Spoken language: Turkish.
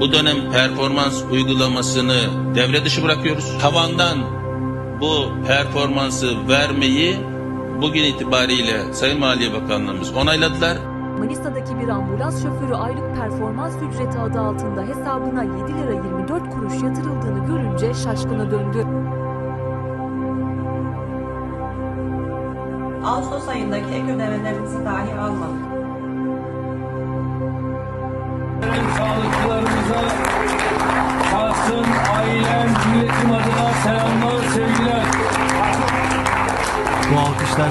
bu dönem performans uygulamasını devre dışı bırakıyoruz. Tavandan bu performansı vermeyi bugün itibariyle Sayın Maliye Bakanlığımız onayladılar. Manisa'daki bir ambulans şoförü aylık performans ücreti adı altında hesabına 7 lira 24 kuruş yatırıldığını görünce şaşkına döndü. Ağustos ayındaki ek ödemelerinizi dahi almadık. Sağlıkçılarımıza şahsın, ailem, milletim adına selamlar, sevgiler. Bu alkışlar